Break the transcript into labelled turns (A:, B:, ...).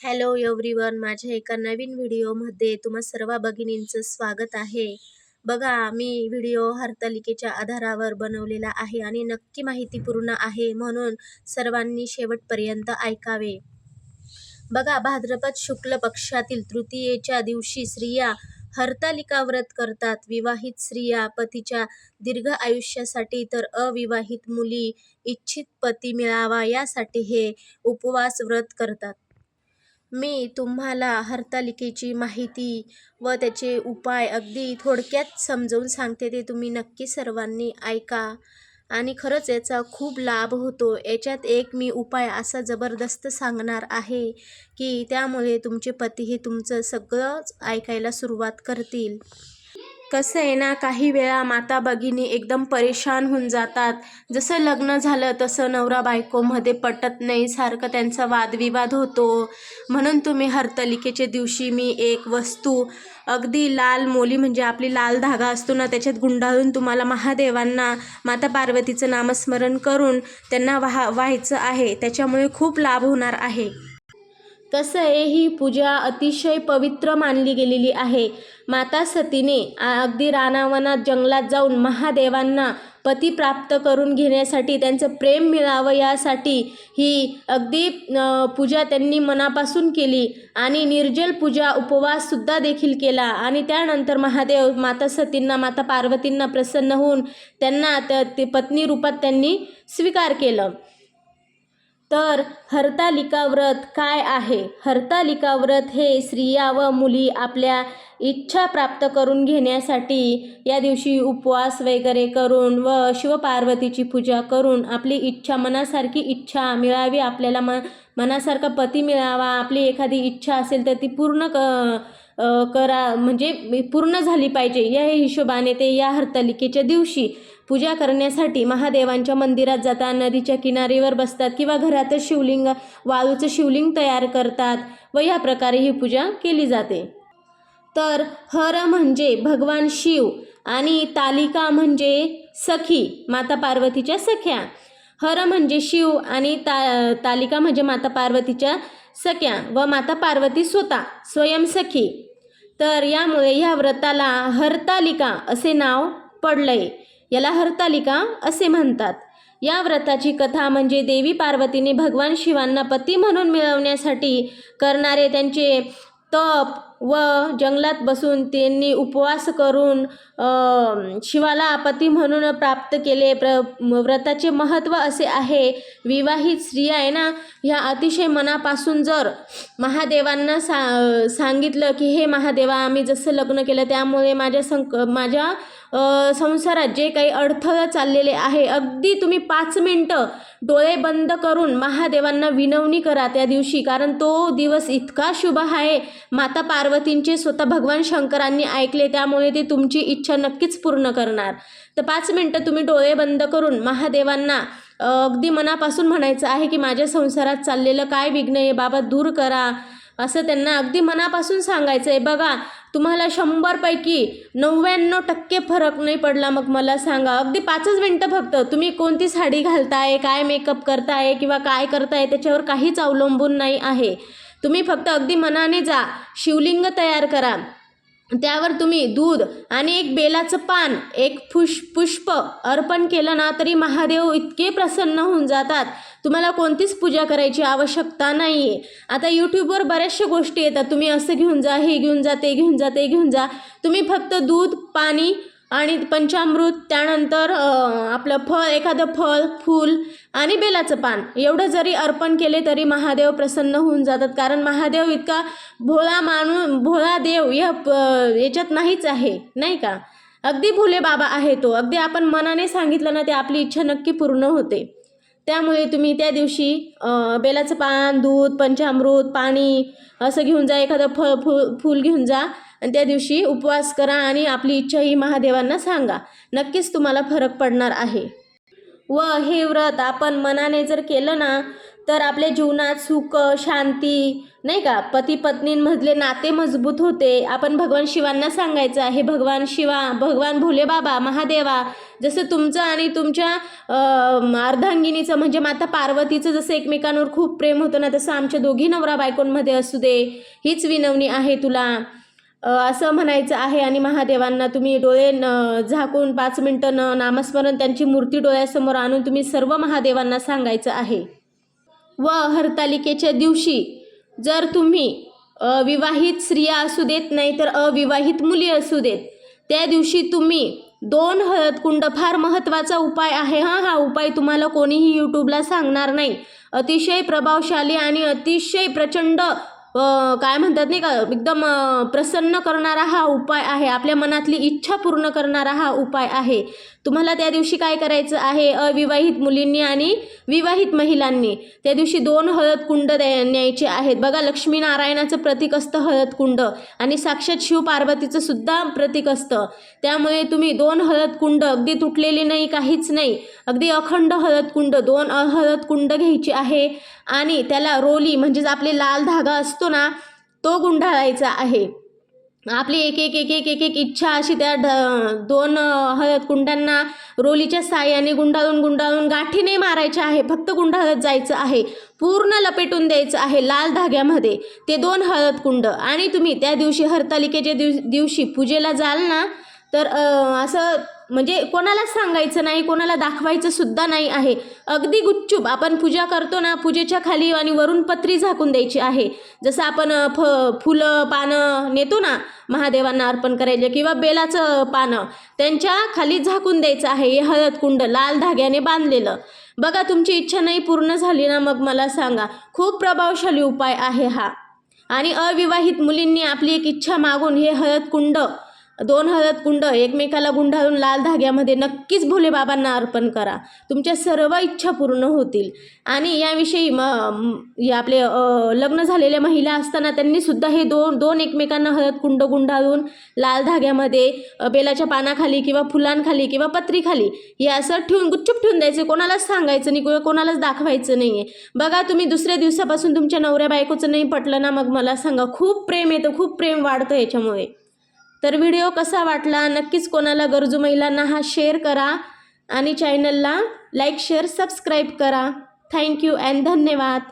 A: Hello everyone माझ्या एका नवीन व्हिडिओमध्ये तुम्हा सर्व भगिनींचं स्वागत आहे. बघा मी व्हिडिओ हरतालिकेच्या आधारावर बनवलेला आहे आणि नक्की माहितीपूर्ण आहे म्हणून सर्वांनी शेवटपर्यंत ऐकावे. बघा भाद्रपद शुक्ल पक्षातील तृतीयेच्या दिवशी स्त्रिया हरतालिका व्रत करतात. विवाहित स्त्रिया पतीच्या दीर्घ आयुष्यासाठी तर अविवाहित मुली इच्छित पती मिळावा यासाठी हे उपवास व्रत करतात. मी तुम्हाला हरतालिकेची माहिती व त्याचे उपाय अगदी थोडक्यात समजावून सांगते ते तुम्ही नक्की सर्वांनी ऐका. आणि खरंच याचा खूप लाभ होतो. याच्यात एक मी उपाय असा जबरदस्त सांगणार आहे की त्यामुळे तुमचे पती हे तुमचं सगळंच ऐकायला सुरुवात करतील. कसं आहे ना काही वेळा माता भगिनी एकदम परेशान होऊन जातात. जसं लग्न झालं तसं नवरा बायकोमध्ये पटत नाही सारखं त्यांचा वादविवाद होतो. म्हणून तुम्ही हरतालिकेच्या दिवशी मी एक वस्तू अगदी लाल मोली म्हणजे आपली लाल धागा असतो ना त्याच्यात गुंडाळून तुम्हाला महादेवांना माता पार्वतीचं नामस्मरण करून त्यांना वाहा व्हायचं आहे. त्याच्यामुळे खूप लाभ होणार आहे. कसं आहे ही पूजा अतिशय पवित्र मानली गेलेली आहे. माता सतीने अगदी रानावनात जंगलात जाऊन महादेवांना पती प्राप्त करून घेण्यासाठी त्यांचं प्रेम मिळावं यासाठी ही अगदी पूजा त्यांनी मनापासून केली आणि निर्जल पूजा उपवाससुद्धा देखील केला. आणि त्यानंतर महादेव माता सतींना माता पार्वतींना प्रसन्न होऊन त्यांना त्या पत्नी रूपात त्यांनी स्वीकार केलं. तर हरतालिका व्रत काय आहे? हरतालिका व्रत हे स्त्रिया व मुली आपल्या इच्छा प्राप्त करून घेण्यासाठी या दिवशी उपवास वगैरे करून व शिवपार्वतीची पूजा करून आपली इच्छा मनासारखी इच्छा मिळावी आपल्याला म मनासारखा पती मिळावा आपली एखादी इच्छा असेल तर ती पूर्ण क करा म्हणजे पूर्ण झाली पाहिजे. या हिशोबाने ते या हरतालिकेच्या दिवशी पूजा करण्यासाठी महादेवांच्या मंदिरात जातात नदीच्या किनारीवर बसतात किंवा घरातच शिवलिंग वाळूचं शिवलिंग तयार करतात व या प्रकारे ही पूजा केली जाते. तर हर म्हणजे भगवान शिव आणि तालिका म्हणजे सखी माता पार्वतीच्या सख्या. हर म्हणजे शिव आणि ता तालिका म्हणजे माता पार्वतीच्या सख्या व माता पार्वती स्वतः स्वयंसखी तर यामुळे ह्या व्रताला हरतालिका असे नाव पडलंय. याला हरतालिका असे म्हणतात. या व्रताची कथा म्हणजे देवी पार्वतीने भगवान शिवांना पती म्हणून मिळवण्यासाठी करणारे त्यांचे तप व जंगलात बसून त्यांनी उपवास करून शिवाला पती म्हणून प्राप्त केले. प्र व्रताचे महत्त्व असे आहे विवाहित स्त्रिया आहे ना ह्या अतिशय मनापासून जर महादेवांना सा सांगितलं की हे महादेवा आम्ही जसं लग्न केलं त्यामुळे माझ्या संक माझ्या संसारात जे काही अडथळं चाललेले आहे अगदी तुम्ही पाच मिनटं डोळे बंद करून महादेवांना विनवणी करा त्या दिवशी कारण तो दिवस इतका शुभ आहे. माता पार्वतींचे स्वतः भगवान शंकरांनी ऐकले त्यामुळे ते तुमची इच्छा नक्कीच पूर्ण करणार. तर पाच मिनटं तुम्ही डोळे बंद करून महादेवांना अगदी मनापासून म्हणायचं आहे की माझ्या संसारात चाललेलं काय विघ्न आहे बाबा दूर करा. असं त्यांना अगदी मनापासून सांगायचं आहे बघा तुम्हाला शंभरपैकी नव्याण्णव टक्के फरक नाही पडला. मग मला सांगा अगदी पाचच मिनटं फक्त. तुम्ही कोणती साडी घालताय काय मेकअप करताय किंवा काय करताय त्याच्यावर काहीच अवलंबून नाही आहे. तुम्ही फक्त अगदी मनाने जा. शिवलिंग तयार करा. त्यावर तुम्ही दूध आणि एक बेलाचं पान एक फुष पुष्प अर्पण केलं ना तरी महादेव इतके प्रसन्न होऊन जातात. तुम्हाला कोणतीच पूजा करायची आवश्यकता नाही आहे आता यूट्यूबवर बऱ्याचशा गोष्टी येतात. तुम्ही असं घेऊन जा हे घेऊन जा ते घेऊन जा ते घेऊन जा. तुम्ही फक्त दूध पाणी आणि पंचामृत त्यानंतर आपलं फळ एखादं फळ फूल आणि बेलाचं पान. एवढं जरी अर्पण केले तरी महादेव प्रसन्न होऊन जातात. कारण महादेव इतका भोळा माणू भोळा देव या याच्यात नाहीच आहे. नाही का? अगदी भोले बाबा आहे तो. अगदी आपण मनाने सांगितलं ना ते आपली इच्छा नक्की पूर्ण होते. त्यामुळे तुम्ही त्या दिवशी बेलाचं पान दूध पंचामृत पाणी असं घेऊन जा एखादं फळ फुल फूल घेऊन जा आणि त्या दिवशी उपवास करा आणि आपली इच्छा ही महादेवांना सांगा. नक्कीच तुम्हाला फरक पडणार आहे. व हे व्रत आपण मनाने जर केलं ना तर आपल्या जीवनात सुख शांती नाही का? पती पत्नींमधले नाते मजबूत होते. आपण भगवान शिवांना सांगायचं आहे भगवान शिवा भगवान भोले बाबा महादेवा जसं तुमचं आणि तुमच्या अर्धांगिनीचं म्हणजे माता पार्वतीचं जसं एकमेकांवर खूप प्रेम होतं ना तसं आमच्या दोघी नवरा बायकोंमध्ये असू दे हीच विनवणी आहे तुला. असं म्हणायचं आहे आणि महादेवांना तुम्ही डोळे न झाकून पाच मिनटं न नामस्मरण त्यांची मूर्ती डोळ्यासमोर आणून तुम्ही सर्व महादेवांना सांगायचं आहे. व हरतालिकेच्या दिवशी जर तुम्ही विवाहित स्त्रिया असू देत नाही तर अविवाहित मुली असू देत त्या दिवशी तुम्ही दोन हळद कुंड फार महत्त्वाचा उपाय आहे. हां हा उपाय तुम्हाला कोणीही यूट्यूबला सांगणार नाही. अतिशय प्रभावशाली आणि अतिशय प्रचंड काय म्हणतात नाही का एकदम प्रसन्न करणारा हा उपाय आहे. आपल्या मनातली इच्छा पूर्ण करणारा हा उपाय आहे. तुम्हाला त्या दिवशी काय करायचं आहे? अविवाहित मुलींनी आणि विवाहित महिलांनी. त्या दिवशी दोन हळद कुंड न्यायचे आहेत. बघा लक्ष्मीनारायणाचं प्रतीक असतं हळद कुंड आणि साक्षात शिव पार्वतीचं सुद्धा प्रतीक असतं. त्यामुळे तुम्ही दोन हळद कुंड अगदी तुटलेली नाही काहीच नाही. अगदी अखंड हळद कुंड दोन हळद कुंड घ्यायची आहे आणि त्याला रोली म्हणजेच आपले लाल धागा असतो ना तो गुंडाळायचा आहे. आपली एक एक एक एक एक एक इच्छा अशी त्या ढ दोन हळद कुंडांना रोलीच्या साह्याने गुंडाळून गुंडाळून गाठीने मारायचे आहे. फक्त गुंडाळत जायचं आहे. पूर्ण लपेटून द्यायचं आहे लाल धाग्यामध्ये. ते दोन हळद कुंड. आणि तुम्ही त्या दिवशी हरतालिकेच्या दिव दिवशी पूजेला जाल ना तर असं म्हणजे कोणालाच सांगायचं नाही कोणाला दाखवायचं सुद्धा नाही आहे. अगदी गुपचूप आपण पूजा करतो ना पूजेच्या खाली आणि वरून पत्री झाकून द्यायची आहे. जसं आपण फ फुलं पानं नेतो ना महादेवांना अर्पण करायचे किंवा बेलाचं पानं त्यांच्या खाली झाकून द्यायचं आहे. हे हळद कुंड लाल धाग्याने बांधलेलं. बघा तुमची इच्छा नाही पूर्ण झाली ना मग मला सांगा खूप प्रभावशाली उपाय आहे हा. आणि अविवाहित मुलींनी आपली एक इच्छा मागून हे हळद कुंड दोन हळद कुंड एकमेकाला गुंडाळून लाल धाग्यामध्ये नक्कीच भोलेबाबांना अर्पण करा. तुमच्या सर्व इच्छा पूर्ण होतील. आणि याविषयी म आपले लग्न झालेल्या महिला असताना त्यांनी सुद्धा हे दोन दोन एकमेकांना हळद कुंड गुंडाळून लाल धाग्यामध्ये बेलाच्या पानाखाली किंवा फुलांखाली किंवा पत्रीखाली हे असं ठेवून गुच्चूप ठेवून द्यायचं. कोणालाच सांगायचं नाही किंवा कोणालाच दाखवायचं नाही आहे बघा तुम्ही दुसऱ्या दिवसापासून तुमच्या नवऱ्या बायकोचं नाही पटलं ना मग मला सांगा. खूप प्रेम येतं खूप प्रेम वाढतं याच्यामुळे. तर व्हिडिओ कसा वाटला? नक्कीच कोणाला गरजू महिलांना हा शेअर करा आणि चॅनलला लाईक शेअर सबस्क्राईब करा. थँक्यू अँड धन्यवाद.